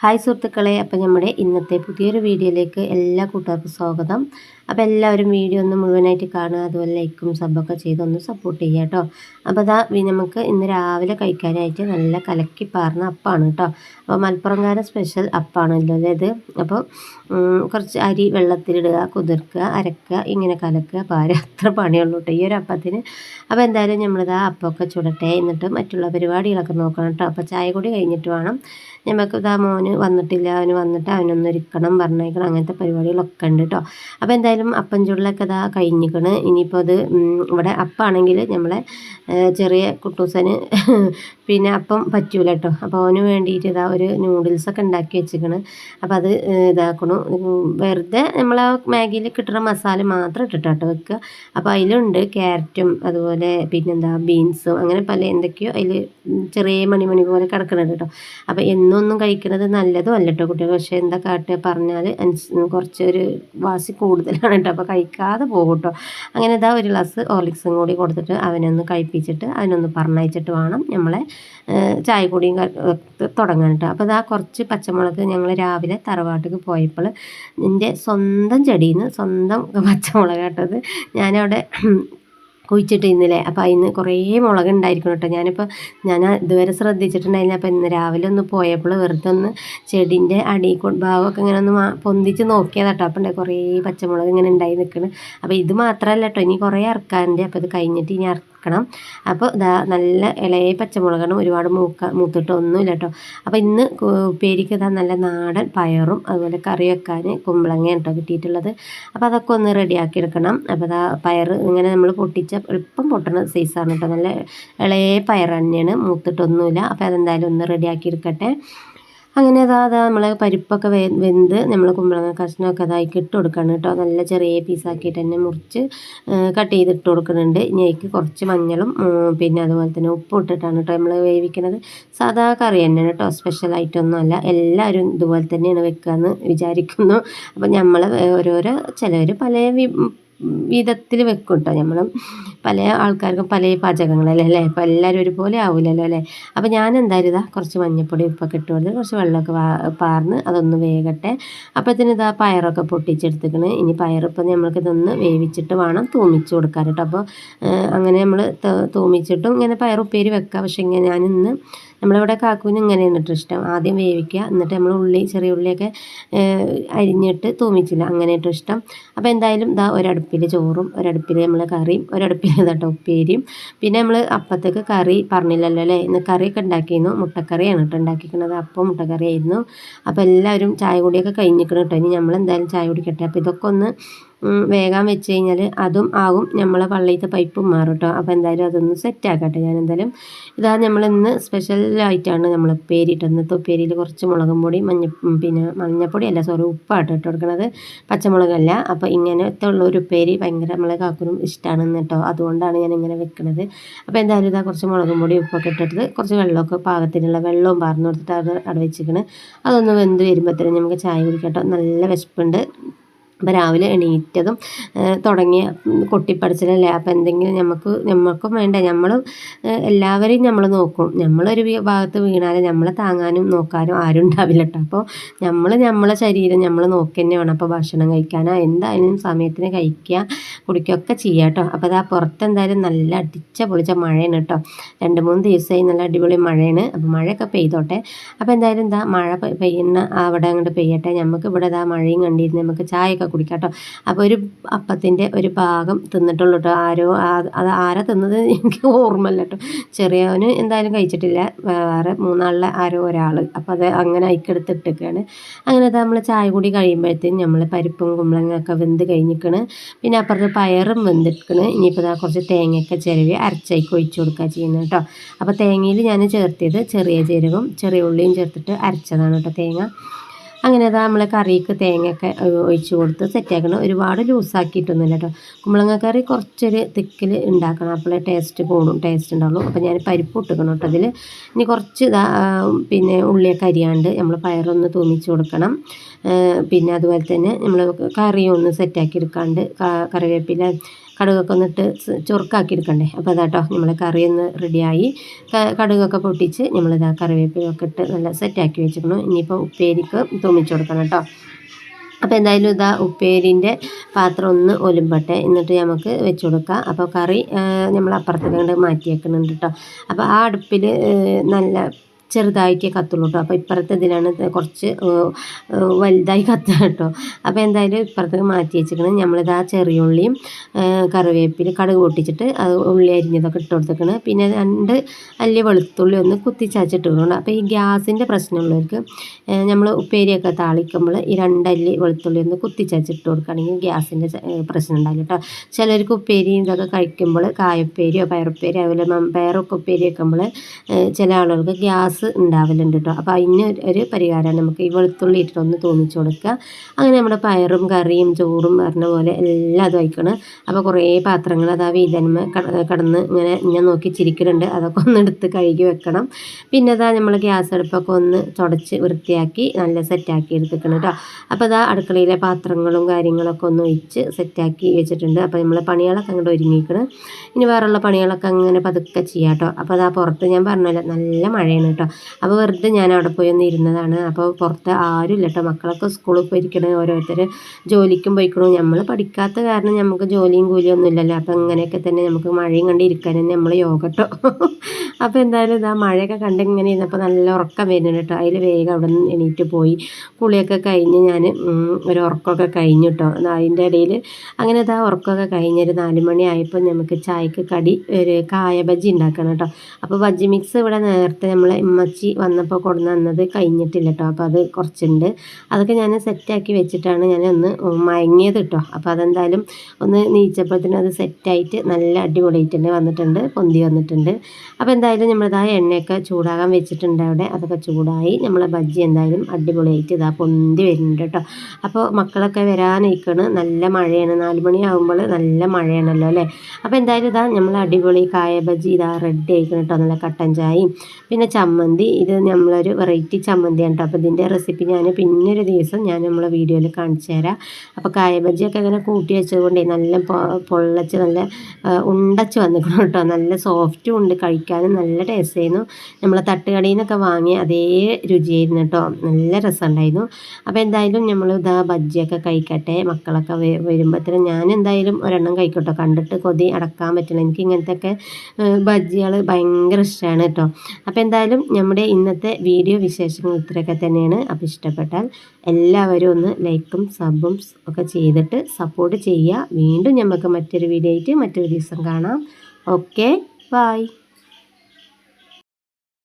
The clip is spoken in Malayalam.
ഹായ് സുഹൃത്തുക്കളെ അപ്പം നമ്മുടെ ഇന്നത്തെ പുതിയൊരു വീഡിയോയിലേക്ക് എല്ലാ കൂട്ടുകാർക്കും സ്വാഗതം. അപ്പോൾ എല്ലാവരും വീഡിയോ ഒന്ന് മുഴുവനായിട്ട് കാണുക. അതുപോലെ ലൈക്കും സബ്ബൊക്കെ ചെയ്ത് ഒന്ന് സപ്പോർട്ട് ചെയ്യുക കേട്ടോ. അപ്പോൾ അതാ നമുക്ക് ഇന്ന് രാവിലെ കഴിക്കാനായിട്ട് നല്ല കലക്കി പാർന്ന അപ്പാണ് കേട്ടോ. അപ്പോൾ മലപ്പുറംകാരൻ സ്പെഷ്യൽ അപ്പാണല്ലോ ഇത്? അപ്പോൾ കുറച്ച് അരി വെള്ളത്തിലിടുക കുതിർക്കുക അരക്കുക ഇങ്ങനെ കലക്കുക പാര. അത്ര പണിയുള്ളൂ കേട്ടോ ഈ ഒരു അപ്പത്തിന്. അപ്പോൾ എന്തായാലും നമ്മളിതാ അപ്പമൊക്കെ ചുടട്ടെ. എന്നിട്ട് മറ്റുള്ള പരിപാടികളൊക്കെ നോക്കണം കേട്ടോ. അപ്പോൾ ചായ കൂടി കഴിഞ്ഞിട്ട് വേണം. നമുക്ക് ഇതാ മോന് വന്നിട്ടില്ല. അവന് വന്നിട്ട് അവനൊന്നൊരുക്കണം പറഞ്ഞേക്കണം. അങ്ങനത്തെ പരിപാടികളൊക്കെ ഉണ്ട് കേട്ടോ. അപ്പോൾ എന്തായാലും അപ്പം ചുള്ളൊക്കെ ഇതാ കഴിഞ്ഞിക്കണ്. ഇനിയിപ്പോൾ അത് ഇവിടെ അപ്പാണെങ്കിൽ നമ്മളെ ചെറിയ കുട്ടൂസന് പിന്നെ അപ്പം പറ്റൂല കേട്ടോ അപ്പോൾ അവന് വേണ്ടിയിട്ട് ഇതാ ഒരു നൂഡിൽസൊക്കെ ഉണ്ടാക്കി വെച്ചിക്കണ്. അപ്പോൾ അത് ഇതാക്കണു. വെറുതെ നമ്മൾ ആ മാഗിയിൽ കിട്ടുന്ന മസാല മാത്രം ഇട്ടിട്ടാട്ടോ വെക്കുക അപ്പോൾ അതിലുണ്ട് ക്യാരറ്റും അതുപോലെ പിന്നെന്താ ബീൻസും അങ്ങനെ പല എന്തൊക്കെയോ അതിൽ ചെറിയ മണിമണി പോലെ കിടക്കുന്നുണ്ട് കേട്ടോ അപ്പോൾ എന്നൊന്നും കഴിക്കുന്നത് നല്ലതും അല്ല കേട്ടോ കുട്ടികൾ പക്ഷേ എന്താ കാട്ടുക പറഞ്ഞാൽ കുറച്ചൊരു വാസി കൂടുതലാണ് കേട്ടോ അപ്പോൾ കഴിക്കാതെ പോകും കേട്ടോ അങ്ങനെ ഇതാ ഒരു ഗ്ലാസ് ഓർലിക്സും കൂടി കൊടുത്തിട്ട് അവനൊന്ന് കഴിപ്പിച്ചിട്ട് അവനൊന്ന് പറഞ്ഞയച്ചിട്ട് വേണം നമ്മളെ ചായ കൂടിയും തുടങ്ങാൻ കേട്ടോ അപ്പോൾ ഇതാ കുറച്ച് പച്ചമുളക് ഞങ്ങൾ രാവിലെ തറവാട്ടിൽ പോയപ്പോൾ എന്റെ സ്വന്തം ചെടിയിൽ നിന്ന് സ്വന്തം പച്ചമുളക് കേട്ടത് ഞാനവിടെ കുഴിച്ചിട്ട് ഇന്നലെ അപ്പോൾ അതിന് കുറേ മുളക് ഉണ്ടായിരിക്കണം കേട്ടോ ഞാനിപ്പോൾ ഞാൻ ഇതുവരെ ശ്രദ്ധിച്ചിട്ടുണ്ടായിരുന്നില്ല അപ്പോൾ ഇന്ന് രാവിലെ ഒന്ന് പോയപ്പോൾ വെറുതെ ഒന്ന് ചെടീന്റെ അടി ഭാഗമൊക്കെ ഇങ്ങനെ ഒന്ന് പൊന്തിച്ച് നോക്കിയതാട്ടോ അപ്പോൾ കുറേ പച്ചമുളക് ഇങ്ങനെ ഉണ്ടായി നിൽക്കണം അപ്പോൾ ഇത് മാത്രമല്ല കേട്ടോ ഇനി കുറേ ഇറക്കാനുണ്ട് അപ്പോൾ ഇത് കഴിഞ്ഞിട്ട് ഇനി ഇറക്കണം അപ്പോൾ ഇതാ നല്ല ഇളയ പച്ചമുളകാണ് ഒരുപാട് മൂക്ക മൂത്തിട്ടൊന്നുമില്ല കേട്ടോ. അപ്പോൾ ഇന്ന് ഉപ്പേരിക്ക് ഇതാ നല്ല നാടൻ പയറും അതുപോലെ കറി വെക്കാൻ കുമ്പളങ്ങ കേട്ടോ കിട്ടിയിട്ടുള്ളത്. അപ്പോൾ അതൊക്കെ ഒന്ന് റെഡിയാക്കി എടുക്കണം അപ്പോൾ അതാ പയർ ഇങ്ങനെ നമ്മൾ പൊട്ടിച്ച എളുപ്പം പൊട്ടണ സൈസാണ് കേട്ടോ. നല്ല ഇളയ പയർ തന്നെയാണ് മൂത്തിട്ടൊന്നുമില്ല അപ്പോൾ അതെന്തായാലും ഒന്ന് റെഡിയാക്കി എടുക്കട്ടെ അങ്ങനെ അതാ അതാ നമ്മൾ പരിപ്പൊക്കെ വെന്ത് നമ്മൾ കുമ്പളങ്ങ കഷ്ണമൊക്കെ അതായി ഇട്ട് കൊടുക്കണം കേട്ടോ. നല്ല ചെറിയ പീസാക്കിയിട്ട് തന്നെ മുറിച്ച് കട്ട് ചെയ്തിട്ട് കൊടുക്കുന്നുണ്ട്. ഇനി അതിക്ക് കുറച്ച് മഞ്ഞളും പിന്നെ അതുപോലെ തന്നെ ഉപ്പും ഇട്ടിട്ടാണ് കേട്ടോ നമ്മൾ വേവിക്കുന്നത്. സാധാ കറി തന്നെയാണ് കേട്ടോ. സ്പെഷ്യലായിട്ടൊന്നുമല്ല എല്ലാവരും ഇതുപോലെ തന്നെയാണ് വെക്കുക എന്ന് വിചാരിക്കുന്നു. അപ്പം നമ്മൾ ഓരോരോ ചിലവർ പല വിധത്തിൽ വെക്കും കേട്ടോ നമ്മൾ പല ആൾക്കാർക്കും പല പാചകങ്ങളല്ലേ അല്ലേ? അപ്പോൾ എല്ലാവരും ഒരുപോലെ ആവില്ലല്ലോ അല്ലേ? അപ്പോൾ ഞാൻ എന്തായാലും ഇതാ കുറച്ച് മഞ്ഞൾപ്പൊടി ഉപ്പൊക്കെ ഇട്ട് കൊടുത്ത് കുറച്ച് വെള്ളമൊക്കെ പാർന്ന് അതൊന്ന് വേകട്ടെ. അപ്പോഴത്തേന് ഇതാ പയറൊക്കെ പൊട്ടിച്ചെടുത്തിക്കണ്. ഇനി പയറിപ്പം നമ്മൾക്ക് ഇതൊന്ന് വേവിച്ചിട്ട് വേണം തൂമിച്ച് കൊടുക്കാൻ കേട്ടോ അപ്പോൾ അങ്ങനെ നമ്മൾ തൂമിച്ചിട്ടും ഇങ്ങനെ പയറുപ്പേരി വെക്കാം. പക്ഷേ ഇങ്ങനെ ഞാനിന്ന് നമ്മളിവിടെ കാക്കുവിന് ഇങ്ങനെയാണ് കേട്ടോ ഇഷ്ടം. ആദ്യം വേവിക്കുക എന്നിട്ട് നമ്മൾ ഉള്ളി ചെറിയ ഉള്ളിയൊക്കെ അരിഞ്ഞിട്ട് തൂമിച്ചില്ല. അങ്ങനെ കേട്ടോ ഇഷ്ടം. അപ്പോൾ എന്തായാലും ഇതാ ഒരടുപ്പിൽ ചോറും ഒരടുപ്പിൽ നമ്മൾ കറിയും ഒരടുപ്പിൽ കേട്ടോ ഉപ്പേരിയും. പിന്നെ നമ്മൾ അപ്പത്തേക്ക് കറി പറഞ്ഞില്ലല്ലോ അല്ലേ? ഇന്ന് കറിയൊക്കെ ഉണ്ടാക്കിയിരുന്നു. മുട്ടക്കറിയാണ് കേട്ടോ ഉണ്ടാക്കിക്കണത് അപ്പം മുട്ടക്കറിയായിരുന്നു. അപ്പോൾ എല്ലാവരും ചായ കൂടിയൊക്കെ കഴിഞ്ഞിരിക്കണം കേട്ടോ. ഇനി നമ്മൾ എന്തായാലും ചായ കുടിക്കട്ടെ. അപ്പോൾ ഇതൊക്കെ ഒന്ന് വേഗം വെച്ച് കഴിഞ്ഞാൽ അതും ആകും. നമ്മളെ പള്ളിയിലത്തെ പൈപ്പും മാറും കേട്ടോ അപ്പോൾ എന്തായാലും അതൊന്ന് സെറ്റ് ആക്കട്ടെ ഞാൻ എന്തായാലും ഇതാ നമ്മളിന്ന് സ്പെഷ്യലായിട്ടാണ് നമ്മൾ ഉപ്പേരി ഇട്ടത് ഇന്നത്തെ ഉപ്പേരിയിൽ കുറച്ച് മുളകും പൊടി മഞ്ഞ പിന്നെ മഞ്ഞപ്പൊടി അല്ല സോറി ഉപ്പായിട്ട് ഇട്ട് കൊടുക്കണത്. പച്ചമുളകല്ല. അപ്പോൾ ഇങ്ങനത്തെ ഉള്ള ഒരു ഉപ്പേരി ഭയങ്കര നമ്മളെ കാക്കുനും ഇഷ്ടമാണ് കേട്ടോ അതുകൊണ്ടാണ് ഞാൻ ഇങ്ങനെ വെക്കുന്നത് അപ്പോൾ എന്തായാലും ഇതാ കുറച്ച് മുളകും പൊടി ഉപ്പൊക്കെ ഇട്ടിട്ട് കുറച്ച് വെള്ളമൊക്കെ പാകത്തിനുള്ള വെള്ളവും പാർന്നു കൊടുത്തിട്ട് അത് അവിടെ അതൊന്ന് വെന്ത് വരുമ്പോഴത്തേനും നമുക്ക് ചായ കുടിക്കട്ടോ നല്ല വിശപ്പുണ്ട്. അപ്പോൾ രാവിലെ എണീറ്റതും തുടങ്ങിയ കൊട്ടിപ്പടച്ചിലല്ലേ അപ്പോൾ എന്തെങ്കിലും നമുക്ക് നമ്മൾക്കും വേണ്ട. നമ്മളും എല്ലാവരെയും നമ്മൾ നോക്കും. നമ്മളൊരു ഭാഗത്ത് വീണാൽ നമ്മളെ താങ്ങാനും നോക്കാനും ആരും ഉണ്ടാവില്ല കേട്ടോ അപ്പോൾ നമ്മൾ നമ്മളെ ശരീരം നമ്മൾ നോക്കി തന്നെ വേണം. അപ്പോൾ ഭക്ഷണം കഴിക്കാനോ എന്തായാലും സമയത്തിന് കഴിക്കുക കുടിക്കുകയൊക്കെ ചെയ്യുക കേട്ടോ അപ്പോൾ അതാ പുറത്ത് എന്തായാലും നല്ല അടിച്ച പൊളിച്ച മഴയാണ് കേട്ടോ രണ്ട് മൂന്ന് ദിവസമായി നല്ല അടിപൊളി മഴയാണ്. അപ്പോൾ മഴയൊക്കെ പെയ്തോട്ടെ. അപ്പോൾ എന്തായാലും എന്താ മഴ പെയ്യുന്ന അവിടെ അങ്ങോട്ട് പെയ്യട്ടെ. നമുക്ക് ഇവിടെ ഇതാ മഴയും കണ്ടിരുന്ന് നമുക്ക് ചായയൊക്കെ ഒക്കെ കുടിക്കാം കേട്ടോ. അപ്പോൾ ഒരു അപ്പത്തിന്റെ ഒരു ഭാഗം തിന്നിട്ടുള്ളൂ കേട്ടോ. ആരോ അത് ആരാ തിന്നത് എനിക്ക് ഓർമ്മയില്ല കേട്ടോ. ചെറിയവന് എന്തായാലും കഴിച്ചിട്ടില്ല. വേറെ മൂന്നാളിലെ ആരോ ഒരാൾ അപ്പോൾ അത് അങ്ങനെ അയക്കെടുത്തിട്ടൊക്കെയാണ് അങ്ങനെ നമ്മൾ ചായ കൂടി കഴിയുമ്പോഴത്തേക്കും നമ്മൾ പരിപ്പും കുമ്പളങ്ങയൊക്കെ വെന്ത് കഴിഞ്ഞിക്കണ്. പിന്നെ അപ്പുറത്ത് പയറും വെന്തിരിക്കണ് ഇനിയിപ്പോൾ കുറച്ച് തേങ്ങയൊക്കെ ചിരവി അരച്ചയ്ക്ക് ഒഴിച്ചു കൊടുക്കുക ചെയ്യുന്നത് കേട്ടോ. അപ്പോൾ തേങ്ങയിൽ ഞാൻ ചേർത്തിയത് ചെറിയ ജീരകവും ചെറിയ ഉള്ളിയും ചേർത്തിട്ട് അരച്ചതാണ് കേട്ടോ തേങ്ങ. അങ്ങനെ അതാ നമ്മൾ കറിക്ക് തേങ്ങയൊക്കെ ഒഴിച്ച് കൊടുത്ത് സെറ്റാക്കണം ഒരുപാട് ലൂസാക്കിയിട്ടൊന്നുമില്ല കേട്ടോ കുമ്പളങ്ങ കറി കുറച്ചൊരു തിക്കിൽ ഉണ്ടാക്കണം. അപ്പോഴേ ടേസ്റ്റ് കൂടും ടേസ്റ്റ് ഉണ്ടാവുള്ളൂ. അപ്പോൾ ഞാൻ പരിപ്പ് ഇട്ടുക്കണം കേട്ടോ അതിൽ ഇനി കുറച്ച് പിന്നെ ഉള്ളിയൊക്കെ അരിയാണ്ട് നമ്മൾ പയറൊന്ന് തൂമിച്ച് കൊടുക്കണം. പിന്നെ അതുപോലെ തന്നെ നമ്മൾ കറി ഒന്ന് സെറ്റാക്കി എടുക്കാണ്ട് കറിവേപ്പില കടുകൊക്കെ ഒന്നിട്ട് ചുറുക്കാക്കി എടുക്കണ്ടേ. അപ്പോൾ അതാട്ടോ നമ്മൾ കറി ഒന്ന് റെഡിയായി കടുകൊക്കെ പൊട്ടിച്ച് നമ്മളിതാ കറിവേപ്പിലൊക്കെ ഇട്ട് നല്ല സെറ്റാക്കി വെച്ചിരിക്കണം ഇനിയിപ്പോൾ ഉപ്പേരിക്ക് തുമിച്ചു കൊടുക്കണം കേട്ടോ. അപ്പോൾ എന്തായാലും ഇതാ ഉപ്പേരിന്റെ പാത്രം ഒന്ന് ഒലുമ്പട്ടെ. എന്നിട്ട് നമുക്ക് വെച്ച് കൊടുക്കാം. അപ്പോൾ കറി നമ്മൾ അപ്പുറത്തേക്ക് മാറ്റി വെക്കുന്നുണ്ട് കേട്ടോ. അപ്പോൾ ആ അടുപ്പിൽ നല്ല ചെറുതായിട്ടേ കത്തുള്ളൂ കേട്ടോ അപ്പോൾ ഇപ്പുറത്തെ ഇതിലാണ് കുറച്ച് വലുതായി കത്തുക കേട്ടോ അപ്പോൾ എന്തായാലും ഇപ്പുറത്തേക്ക് മാറ്റി വെച്ചിരിക്കണം നമ്മളിത് ആ ചെറിയ ഉള്ളിയും കറിവേപ്പിൽ കടുക് പൊട്ടിച്ചിട്ട് അത് ഉള്ളി അരിഞ്ഞതൊക്കെ ഇട്ട് കൊടുത്തേക്കണം. പിന്നെ രണ്ട് അല്ലി വെളുത്തുള്ളി ഒന്ന് കുത്തിച്ചാച്ചിട്ട് കൊടുക്കണം അപ്പോൾ ഈ ഗ്യാസിന്റെ പ്രശ്നമുള്ളവർക്ക് നമ്മൾ ഉപ്പേരിയൊക്കെ താളിക്കുമ്പോൾ ഈ രണ്ടല്ലി വെളുത്തുള്ളി ഒന്ന് കുത്തിച്ചാച്ചിട്ട് കൊടുക്കുകയാണെങ്കിൽ ഗ്യാസിന്റെ പ്രശ്നം ഉണ്ടാവില്ല കേട്ടോ ചിലർക്ക് ഉപ്പേരി ഇതൊക്കെ കഴിക്കുമ്പോൾ കായപ്പേരിയോ പയറുപ്പേരിയോ അതുപോലെ പയറൊക്കെ ഉപ്പേരി വെക്കുമ്പോൾ ചില ആളുകൾക്ക് ഗ്യാസ് ഗ്യാസ് ഉണ്ടാവലുണ്ട് കേട്ടോ അപ്പോൾ അതിന് ഒരു പരിഹാരമാണ് നമുക്ക് ഈ വെളുത്തുള്ളി ഇട്ടൊന്ന് തോന്നിച്ച് കൊടുക്കുക അങ്ങനെ നമ്മുടെ പയറും കറിയും ചോറും പറഞ്ഞ പോലെ എല്ലാം അതും വയ്ക്കണം അപ്പോൾ കുറേ പാത്രങ്ങൾ അത് ആ വീതന്മ കടന്ന് ഇങ്ങനെ ഞാൻ നോക്കി ചിരിക്കുന്നുണ്ട് അതൊക്കെ ഒന്ന് എടുത്ത് കഴുകി വെക്കണം. പിന്നെ അതാ നമ്മൾ ഗ്യാസ് അടുപ്പൊക്കെ ഒന്ന് തുടച്ച് വൃത്തിയാക്കി നല്ല സെറ്റാക്കി എടുത്തിക്കണം കേട്ടോ അപ്പോൾ അതാ അടുക്കളയിലെ പാത്രങ്ങളും കാര്യങ്ങളൊക്കെ ഒന്ന് ഒഴിച്ച് സെറ്റാക്കി വെച്ചിട്ടുണ്ട്. അപ്പോൾ നമ്മൾ പണികളൊക്കെ അങ്ങോട്ട് ഒരുങ്ങിക്കണം. ഇനി വേറെയുള്ള പണികളൊക്കെ അങ്ങനെ പതുക്കെ ചെയ്യാം കേട്ടോ അപ്പോൾ അതാ പുറത്ത് ഞാൻ പറഞ്ഞല്ലോ നല്ല മഴയാണ് കേട്ടോ അപ്പോൾ വെറുതെ ഞാൻ അവിടെ പോയി ഒന്ന് ഇരുന്നതാണ്. അപ്പോൾ പുറത്ത് ആരുമില്ല കേട്ടോ മക്കളൊക്കെ സ്കൂളിൽ പോയിരിക്കണേ. ഓരോരുത്തർ ജോലിക്കും പോയിക്കണു. നമ്മൾ പഠിക്കാത്ത കാരണം നമുക്ക് ജോലിയും കൂലിയും ഒന്നും ഇല്ലല്ലോ. അപ്പോൾ അങ്ങനെയൊക്കെ തന്നെ നമുക്ക് മഴയും കണ്ടിരിക്കാൻ തന്നെ നമ്മൾ യോഗട്ടോ. കേട്ടോ അപ്പോൾ എന്തായാലും ഇതാ മഴയൊക്കെ കണ്ട് ഇങ്ങനെ ഇരുന്നപ്പോൾ നല്ല ഉറക്കം വരുന്നുണ്ട് കേട്ടോ അതിൽ വേഗം അവിടെ നിന്ന് എണീറ്റ് പോയി. കുളിയൊക്കെ കഴിഞ്ഞ് ഞാൻ ഒരു ഉറക്കമൊക്കെ കഴിഞ്ഞു കേട്ടോ അതിന്റെ ഇടയിൽ അങ്ങനെ ഇതാ ഉറക്കമൊക്കെ കഴിഞ്ഞൊരു നാല് മണിയായപ്പോൾ നമുക്ക് ചായക്ക് കടി ഒരു കായ ബജ്ജി ഉണ്ടാക്കണം കേട്ടോ അപ്പോൾ ബജ്ജി മിക്സ് ഇവിടെ നേരത്തെ നമ്മളെ ഉമ്മച്ചി വന്നപ്പോൾ കൊണ്ടു തന്നത് കഴിഞ്ഞിട്ടില്ല കേട്ടോ അപ്പോൾ അത് കുറച്ചുണ്ട്. അതൊക്കെ ഞാൻ സെറ്റാക്കി വെച്ചിട്ടാണ് ഞാൻ ഒന്ന് മയങ്ങിയത് കേട്ടോ അപ്പോൾ അതെന്തായാലും ഒന്ന് നീച്ചപ്പോഴത്തേനും അത് സെറ്റായിട്ട് നല്ല അടിപൊളിയായിട്ടുണ്ട് വന്നിട്ടുണ്ട് പൊന്തി വന്നിട്ടുണ്ട്. അപ്പോൾ എന്തായാലും നമ്മളിതാ എണ്ണയൊക്കെ ചൂടാകാൻ വെച്ചിട്ടുണ്ട് അവിടെ. അതൊക്കെ ചൂടായി നമ്മളെ ബജ്ജി എന്തായാലും അടിപൊളിയായിട്ട് ഇതാ പൊന്തി വരുന്നുണ്ട് കേട്ടോ അപ്പോൾ മക്കളൊക്കെ വരാനിരിക്കണ് നല്ല മഴയാണ്. നാല് മണിയാകുമ്പോൾ നല്ല മഴയാണല്ലോ അല്ലേ? അപ്പോൾ എന്തായാലും ഇതാ നമ്മൾ അടിപൊളി കായ ബജ്ജി ഇതാ റെഡി ആയിക്കണം കേട്ടോ നല്ല കട്ടൻ ചായയും പിന്നെ ചമ്മന്തി. ഇത് നമ്മളൊരു വെറൈറ്റി ചമ്മന്തിയാണ് കേട്ടോ അപ്പോൾ ഇതിന്റെ റെസിപ്പി ഞാൻ പിന്നൊരു ദിവസം ഞാൻ നമ്മളെ വീഡിയോയിൽ കാണിച്ചു തരാം. അപ്പോൾ കായബജിയൊക്കെ ഇങ്ങനെ കൂട്ടി വെച്ചതുകൊണ്ടേ നല്ല പൊള്ളച്ച് നല്ല ഉണ്ടച്ച് വന്നിക്കണം കേട്ടോ നല്ല സോഫ്റ്റും ഉണ്ട്. കഴിക്കാനും നല്ല ടേസ്റ്റ് ആയിരുന്നു. നമ്മളെ തട്ടുകടയിൽ നിന്നൊക്കെ വാങ്ങിയ അതേ രുചിയായിരുന്നു കേട്ടോ നല്ല രസമുണ്ടായിരുന്നു. അപ്പോൾ എന്തായാലും നമ്മൾ ഇതാ ബജ്ജിയൊക്കെ കഴിക്കട്ടെ. മക്കളൊക്കെ വരുമ്പോഴത്തേനും ഞാൻ എന്തായാലും ഒരെണ്ണം കഴിക്കട്ടോ കണ്ടിട്ട് കൊതി അടക്കാൻ പറ്റില്ല. എനിക്ക് ഇങ്ങനത്തെ ബജ്ജികൾ ഭയങ്കര ഇഷ്ടമാണ് കേട്ടോ അപ്പോൾ എന്തായാലും നമ്മുടെ ഇന്നത്തെ വീഡിയോ വിശേഷങ്ങൾ ഇത്രയൊക്കെ തന്നെയാണ്. അപ്പോൾ ഇഷ്ടപ്പെട്ടാൽ എല്ലാവരും ഒന്ന് ലൈക്കും സബും ഒക്കെ ചെയ്തിട്ട് സപ്പോർട്ട് ചെയ്യുക. വീണ്ടും നമുക്ക് മറ്റൊരു വീഡിയോ ആയിട്ട് മറ്റൊരു ദിവസം കാണാം. Okay bye